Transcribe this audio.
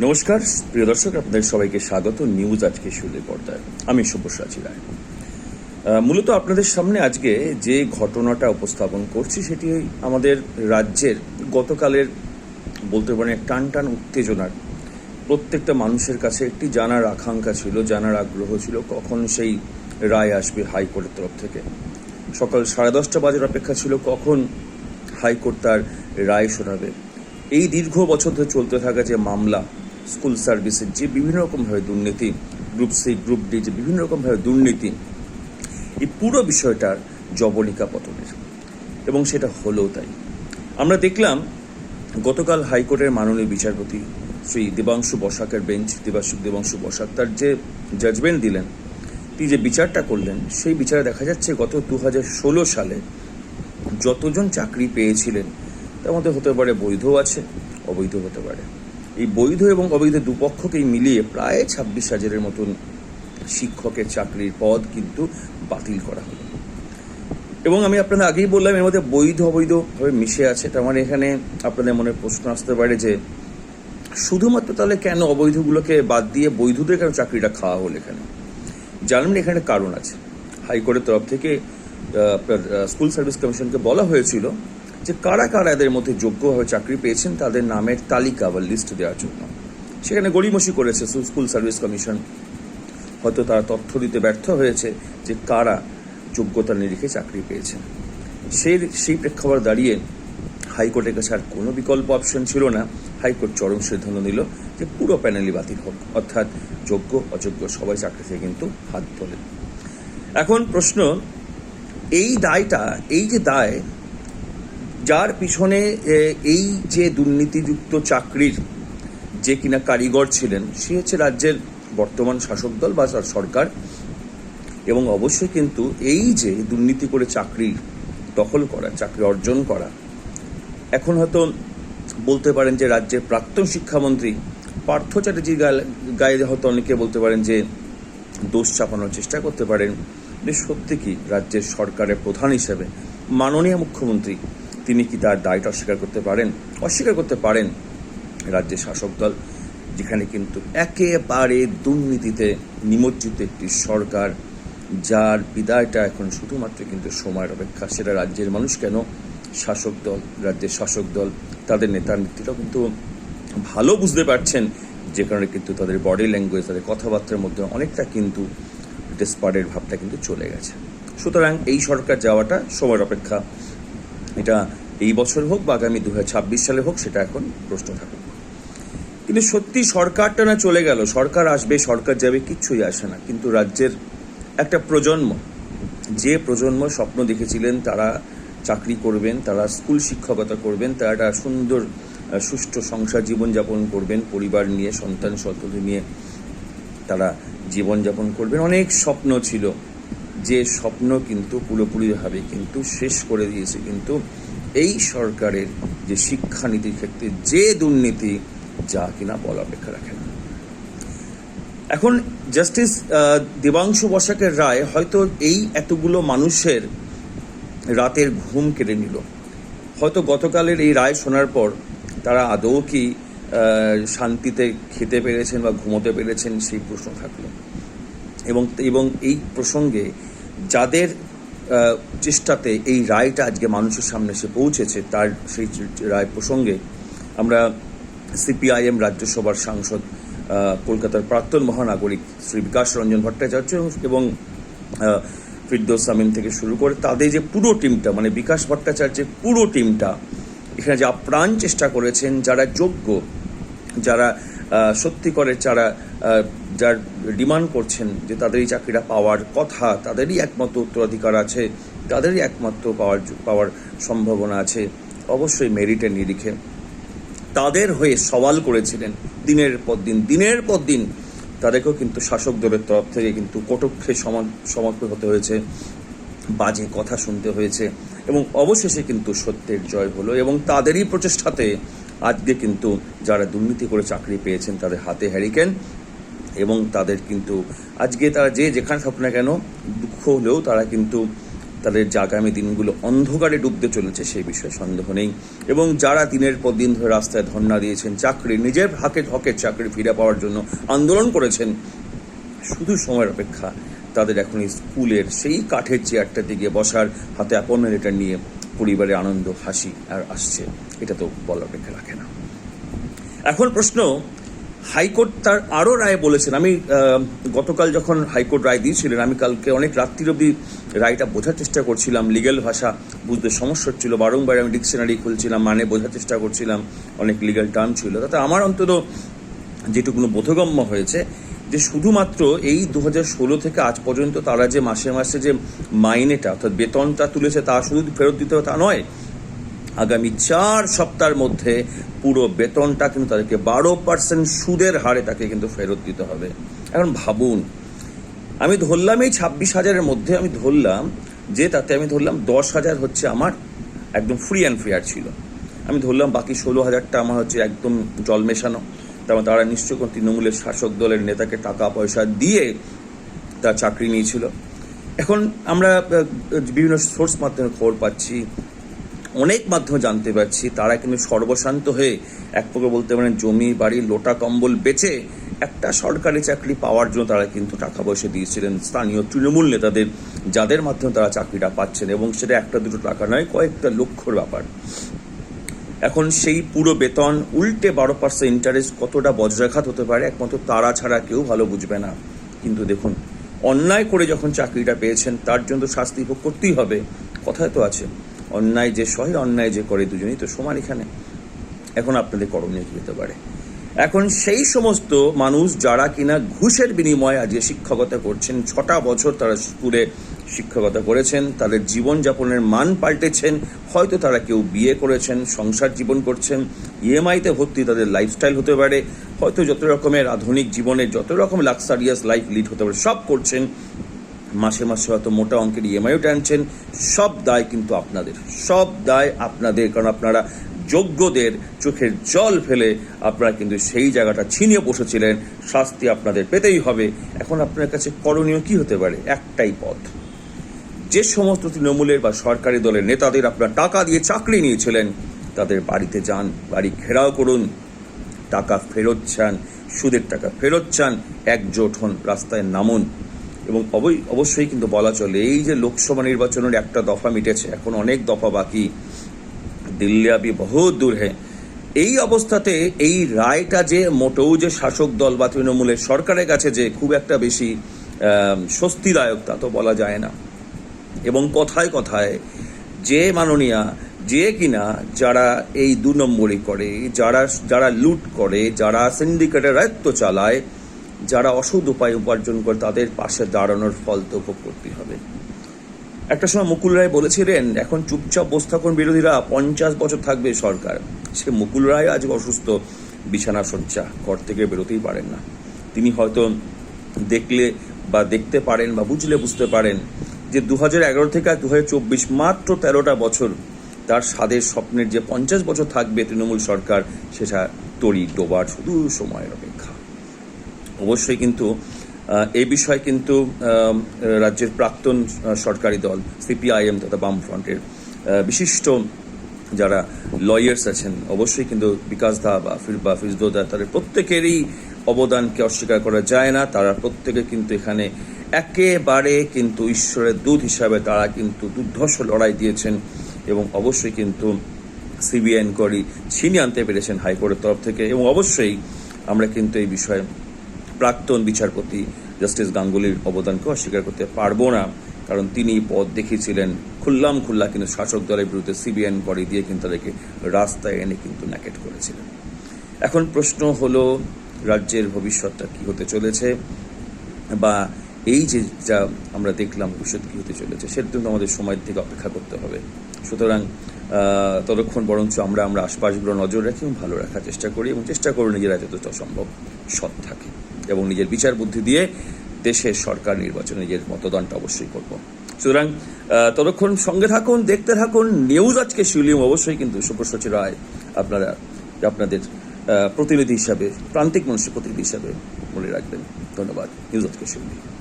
নমস্কার, প্রিয় দর্শক, আপনাদের সবাইকে স্বাগত নিউজ আজকে শুরুর পর্দায়। আমি শুভসাচী রায়। মূলত আপনাদের সামনে আজকে যে ঘটনাটা উপস্থাপন করছি সেটি আমাদের রাজ্যের গতকালের বলতে পারেন টান টান উত্তেজনার। প্রত্যেকটা মানুষের কাছে একটি জানার আকাঙ্ক্ষা ছিল, জানার আগ্রহ ছিল, কখন সেই রায় আসবে হাইকোর্টের তরফ থেকে। সকাল সাড়ে দশটা বাজার অপেক্ষা ছিল, কখন হাইকোর্ট তার রায় শোনাবে। এই দীর্ঘ বছর ধরে চলতে থাকা যে মামলা স্কুল সার্ভিসের যে বিভিন্ন রকমভাবে দুর্নীতি, গ্রুপ সি, গ্রুপ ডি, যে বিভিন্ন রকমভাবে দুর্নীতি, এই পুরো বিষয়টার জবনিকা পতনের। এবং সেটা হলো তাই। আমরা দেখলাম গতকাল হাইকোর্টের মাননীয় বিচারপতি শ্রী দেবাংশু বসাকের বেঞ্চ দেবাংশু দেবাংশু বসাক তার যে জাজমেন্ট দিলেন, তিনি যে বিচারটা করলেন, সেই বিচারে দেখা যাচ্ছে গত দু সালে যতজন চাকরি পেয়েছিলেন, তার মধ্যে হতে পারে বৈধ আছে অবৈধ হতে পারে। এই বৈধ এবং অবৈধ দুপক্ষকেই মিলিয়ে প্রায় ছাব্বিশ হাজারের মতন শিক্ষকের চাকরির পদ কিন্তু বাতিল করা হলো। এবং আমি আপনাদের আগেই বললাম, এর মধ্যে বৈধ অবৈধভাবে মিশে আছে। তার মানে এখানে আপনাদের মনে প্রশ্ন আসতে পারে যে শুধুমাত্র তাহলে কেন অবৈধগুলোকে বাদ দিয়ে বৈধদের কেন চাকরিটা খাওয়া হলো এখানে? জানেন এখানে কারণ আছে। হাইকোর্টের তরফ থেকে আপনার স্কুল সার্ভিস কমিশনকে বলা হয়েছিল যে কারা কারা এদের মধ্যে যোগ্যভাবে চাকরি পেয়েছেন তাদের নামের তালিকা বা লিস্ট দেওয়ার জন্য। সেখানে গড়িমসি করেছে স্কুল সার্ভিস কমিশন। হয়তো তারা তথ্য দিতে ব্যর্থ হয়েছে যে কারা যোগ্যতা নিরিখে চাকরি পেয়েছেন। সেই সেই প্রেক্ষাপট দাঁড়িয়ে হাইকোর্টের কাছে আর কোনো বিকল্প অপশন ছিল না। হাইকোর্ট চরম সিদ্ধান্ত নিল যে পুরো প্যানেলই বাতিল হোক, অর্থাৎ যোগ্য, অযোগ্য সবাই চাকরি থেকে কিন্তু হাত তোলেন এখন প্রশ্ন, এই দায়টা, এই যে দায় যার পিছনে এই যে দুর্নীতিযুক্ত চাকরির যে কিনা কারিগর ছিলেন, সে হচ্ছে রাজ্যের বর্তমান শাসক দল বা সরকার। এবং অবশ্যই কিন্তু এই যে দুর্নীতি করে চাকরি দখল করা, চাকরি অর্জন করা, এখন হয়তো বলতে পারেন যে রাজ্যের প্রাক্তন শিক্ষামন্ত্রী পার্থ চ্যাটার্জির গায়ে- হয়তো অনেকে বলতে পারেন যে দোষ চাপানোর চেষ্টা করতে পারেন। যে সত্যি কি, রাজ্যের সরকারের প্রধান হিসেবে মাননীয় মুখ্যমন্ত্রী তিনি কি তার দায়টা অস্বীকার করতে পারেন? অস্বীকার করতে পারেন রাজ্যের শাসক দল, যেখানে কিন্তু একেবারে দুর্নীতিতে নিমজ্জিত একটি সরকার, যার বিদায়টা এখন শুধুমাত্র কিন্তু সময়ের অপেক্ষা। সেটা রাজ্যের মানুষ কেন? শাসক দল, রাজ্যের শাসক দল, তাদের নেতা নেত্রীরাও কিন্তু ভালো বুঝতে পারছেন, যে কারণে কিন্তু তাদের বডি ল্যাঙ্গুয়েজ তাদের কথাবার্তার মধ্যে অনেকটা কিন্তু ডেসপারের ভাবটা কিন্তু চলে গেছে। সুতরাং এই সরকার যাওয়াটা সময়ের অপেক্ষা। এটা এই বছর হোক বা আগামী দু হাজার ছাব্বিশ সালে হোক, সেটা এখন প্রশ্ন থাকুক। কিন্তু সত্যি সরকারটা না চলে গেল। সরকার আসবে, সরকার যাবে, কিচ্ছুই আসে না। কিন্তু রাজ্যের একটা প্রজন্ম, যে প্রজন্ম স্বপ্ন দেখেছিলেন তারা চাকরি করবেন, তারা স্কুল শিক্ষকতা করবেন, তারা একটা সুন্দর সুষ্ঠু সংসার জীবনযাপন করবেন, পরিবার নিয়ে সন্তান সন্ততি নিয়ে তারা জীবনযাপন করবেন। অনেক স্বপ্ন ছিল। যে স্বপ্ন কিন্তু পুরোপুরিভাবে কিন্তু শেষ করে দিয়েছে। কিন্তু এই সরকারের যে শিক্ষানীতির ক্ষেত্রে যে দুর্নীতি, যা কিনা বলা অপেক্ষা রাখে না। এখন জাস্টিস দেবাংশু বসাকের রায় হয়তো এই এতগুলো মানুষের রাতের ঘুম কেড়ে নিল। হয়তো গতকালের এই রায় শোনার পর তারা আদৌ কি শান্তিতে খেতে পেরেছেন বা ঘুমোতে পেরেছেন সেই প্রশ্ন থাকল। এবং এবং এই প্রসঙ্গে যাদের চেষ্টাতে এই রায়টা আজকে মানুষের সামনে এসে পৌঁছেছে, তার সেই রায় প্রসঙ্গে আমরা সিপিআইএম রাজ্যসভার সাংসদ কলকাতার প্রাক্তন মহানাগরিক শ্রী বিকাশ রঞ্জন ভট্টাচার্য এবং ফিরদৌস সামিম থেকে শুরু করে তাদের যে পুরো টিমটা মানে বিকাশ ভট্টাচার্যের পুরো টিমটা, এখানে যে আপ্রাণ চেষ্টা করেছেন, যারা যোগ্য, যারা আহ, সত্যি করে যারা যার ডিমান্ড করছেন যে তাদের এই চাকরিটা পাওয়ার কথা তাদেরই একমাত্র উত্তরাধিকার আছে তাদেরই একমাত্র পাওয়ার পাওয়ার সম্ভাবনা আছে অবশ্যই মেরিটের নিরিখে। তাদের হয়ে সওয়াল করেছিলেন দিনের পর দিন দিনের পর দিন তাদেরকেও কিন্তু শাসক দলের তরফ থেকে কিন্তু কটক্ষে সমর্পণ হতে হয়েছে বাজে কথা শুনতে হয়েছে এবং অবশেষে কিন্তু সত্যের জয় হলো এবং তাদেরই প্রচেষ্টাতে আজকে কিন্তু যারা দুর্নীতি করে চাকরি পেয়েছেন, তাদের হাতে হ্যারিকেন এবং তাদের কিন্তু আজকে তারা যে যেখানে থাকুক না কেন, দুঃখ হলেও তারা কিন্তু তাদের যে আগামী দিনগুলো অন্ধকারে ডুবতে চলেছে সেই বিষয়ে সন্দেহ নেই। এবং যারা দিনের পর দিন ধরে রাস্তায় ধর্ণা দিয়েছেন, চাকরি নিজের হাকে হকের চাকরি ফিরে পাওয়ার জন্য আন্দোলন করেছেন, শুধু সময়ের অপেক্ষা, তাদের এখন স্কুলের সেই কাঠের চেয়ারটাতে গিয়ে বসার হাতে অ্যাপয়েন্টমেন্ট নিয়ে পরিবারের আনন্দ, হাসি আর আসছে, এটা তো বলার অপেক্ষা রাখে না। এখন প্রশ্ন, হাইকোর্ট তার আরও রায় বলেছেন, আমি গতকাল যখন হাইকোর্ট রায় দিয়েছিলেন, আমি কালকে অনেক রাত্রির অবধি রায়টা বোঝার চেষ্টা করছিলাম, লিগ্যাল ভাষা বুঝতে সমস্যা হচ্ছিল, বারংবার আমি ডিকশনারি খুলছিলাম মানে বোঝার চেষ্টা করছিলাম, অনেক লিগ্যাল টার্ম ছিল। তাতে আমার অন্তত যেটুকুনো বোধগম্য হয়েছে যে শুধুমাত্র এই দু ষোলো থেকে আজ পর্যন্ত তারা যে মাসে মাসে যে মাইনেটা, অর্থাৎ বেতনটা তুলেছে তা শুধু ফেরত দিতে হবে তা নয়, আগামী চার সপ্তাহের মধ্যে পুরো বেতনটা কিন্তু তাদেরকে বারো পার্সেন্ট সুদের হারে তাকে কিন্তু ফেরত দিতে হবে। এখন ভাবুন, আমি ধরলাম এই ছাব্বিশ হাজারের মধ্যে আমি ধরলাম যে তাতে আমি ধরলাম দশ হাজার হচ্ছে আমার একদম ফ্রি অ্যান্ড ফেয়ার ছিল। আমি ধরলাম বাকি ষোলো হাজারটা আমার হচ্ছে একদম জল মেশানো। তারপর তারা নিশ্চয় কোনো তৃণমূলের শাসক দলের নেতাকে টাকা, পয়সা দিয়ে তার চাকরি নিয়েছিল। এখন আমরা বিভিন্ন সোর্স মাধ্যমে খবর পাচ্ছি, অনেক মাধ্যমে জানতে পারছি তারা কিন্তু সর্বশান্ত হয়ে এক প্রকার বলতে পারেন জমি, বাড়ি, লোটা, কম্বল বেচে একটা সরকারি চাকরি পাওয়ার জন্য তারা কিন্তু টাকা পয়সা দিয়েছিলেন স্থানীয় তৃণমূল নেতাদের, যাদের মাধ্যমে তারা চাকরিটা পাচ্ছেন এবং সেটা একটা দুটো টাকা নয়, কয়েকটা লক্ষর ব্যাপার। এখন সেই পুরো বেতন উল্টে বারো পার্সেন্ট ইন্টারেস্ট কতটা বজ্রাঘাত হতে পারে, একমাত্র তারা ছাড়া কেউ ভালো বুঝবে না। কিন্তু দেখুন, অন্যায় করে যখন চাকরিটা পেয়েছেন, তার জন্য তো শাস্তি ভোগ করতেই হবে। কথায় তো আছে, অন্যায় যে সহে, অন্যায় যে করে দুজনেই তো সমান এখানে। এখন আপনাদের করণীয় কি হতে পারে? এখন সেই সমস্ত মানুষ যারা কিনা ঘুষের বিনিময়ে আজকে শিক্ষকতা করছেন, ছটা বছর তারা স্কুলে শিক্ষকতা করেছেন, তাদের জীবনযাপনের মান পাল্টেছেন, হয়তো তারা কেউ বিয়ে করেছেন, সংসার জীবন করছেন ইএমআইতে ভর্তি তাদের লাইফস্টাইল হতে পারে, হয়তো যত রকমের আধুনিক জীবনে যত রকম লাক্সারিয়াস লাইফ লিড হতে পারে, সব করছেন। মাসে মাসে হয়তো মোটা অঙ্কের ইএমআইও টানছেন, সব দায় কিন্তু আপনাদের, সব দায় আপনাদের, কারণ আপনারা যোগ্যদের চোখের জল ফেলে আপনারা কিন্তু সেই জায়গাটা ছিনিয়ে বসেছিলেন, শাস্তি আপনাদের পেতেই হবে। এখন আপনার কাছে করণীয় কি হতে পারে? একটাই পথ। যে সমস্ত তৃণমূলের বা সরকারি দলের নেতাদের আপনার টাকা দিয়ে চাকরি নিয়েছিলেন, তাদের বাড়িতে যান, বাড়ি ঘেরাও করুন, টাকা ফেরত চান, সুদের টাকা ফেরত চান একজোট হন, রাস্তায় নামুন। এবং অবৈ অবশ্যই কিন্তু বলা চলে, এই যে লোকসভা নির্বাচনের একটা দফা মিটেছে, এখন অনেক দফা বাকি। দিল্লি আবি বহু দূর হ্যাঁ এই অবস্থাতে এই রায়টা যে মোটেও যে শাসক দল বা তৃণমূলের সরকারের কাছে যে খুব একটা বেশি স্বস্তিদায়ক তা তো বলা যায় না। এবং কথায় কথায় যে মাননীয়া, যে কিনা যারা এই দু নম্বরই করে, যারা যারা লুট করে, যারা সিন্ডিকেটের রায়ত্ব চালায়, যারা অসৎ উপায় উপার্জন করে তাদের পাশে দাঁড়ানোর ফল তো ভোগ করতেই হবে। একটা সময় মুকুল রায় বলেছিলেন, এখন চুপচাপ বসে থাকুন বিরোধীরা, পঞ্চাশ বছর থাকবে সরকার। সে মুকুল রায় আজ অসুস্থ, বিছানা শয্যা ঘর থেকে বেরোতেই পারেন না। তিনি হয়তো দেখলে বা দেখতে পারেন বা বুঝলে বুঝতে পারেন যে দু থেকে দু চব্বিশ মাত্র তেরোটা বছর তার স্বাদের স্বপ্নের যে পঞ্চাশ বছর থাকবে তৃণমূল সরকার, সেটা তরি ডোবার শুধু সময়ের অপেক্ষা। অবশ্যই কিন্তু এই বিষয়ে কিন্তু রাজ্যের প্রাক্তন সরকারি দল, সিপিআইএম তথা বামফ্রন্টের বিশিষ্ট যারা লয়ার্স আছেন, অবশ্যই কিন্তু বিকাশ দা বা ফির, বা ফিরদোদা, তাদের প্রত্যেকেরই অবদানকে অস্বীকার করা যায় না। তারা প্রত্যেকে কিন্তু এখানে একেবারে কিন্তু ঈশ্বরের দূত হিসাবে তারা কিন্তু দুর্ধর্ষ লড়াই দিয়েছেন এবং অবশ্যই কিন্তু সিবিআই ইনকোয়ারি ছিনিয়ে আনতে পেরেছেন হাইকোর্টের তরফ থেকে এবং অবশ্যই আমরা কিন্তু এই বিষয়ে প্রাক্তন বিচারপতি জাস্টিস গাঙ্গুলির অবদানকে অস্বীকার করতে পারব না। কারণ তিনি পদ দেখিয়েছিলেন, খুল্লাম খুল্লা কিন্তু শাসক দলের বিরুদ্ধে সিবিআই ইনকোয়ারি দিয়ে কিন্তু তাদেরকে রাস্তায় এনে কিন্তু ন্যাকেট করেছিলেন। এখন প্রশ্ন হলো, রাজ্যের ভবিষ্যৎটা কি হতে চলেছে? বা এই যে যা আমরা দেখলাম ভবিষ্যৎ কী হতে চলেছে, সেটা কিন্তু আমাদের সময়ের থেকে অপেক্ষা করতে হবে। সুতরাং ততক্ষণ বরঞ্চ আমরা আমরা আশপাশগুলো নজর রাখি এবং ভালো রাখার চেষ্টা করি এবং চেষ্টা করি নিজেরা যতটা সম্ভব সৎ থাকে এবং নিজের বিচার বুদ্ধি দিয়ে দেশের সরকার নির্বাচনে নিজের মতদানটা অবশ্যই করব। সুতরাং ততক্ষণ সঙ্গে থাকুন, দেখতে থাকুন নিউজ আজকে শিউলিয়ম অবশ্যই কিন্তু সুপ্রসচি রায় আপনারা, আপনাদের প্রতিনিধি হিসাবে, প্রান্তিক মানুষের প্রতিনিধি হিসাবে মনে রাখবেন। ধন্যবাদ। নিউজ আজকে শিউলিয়ম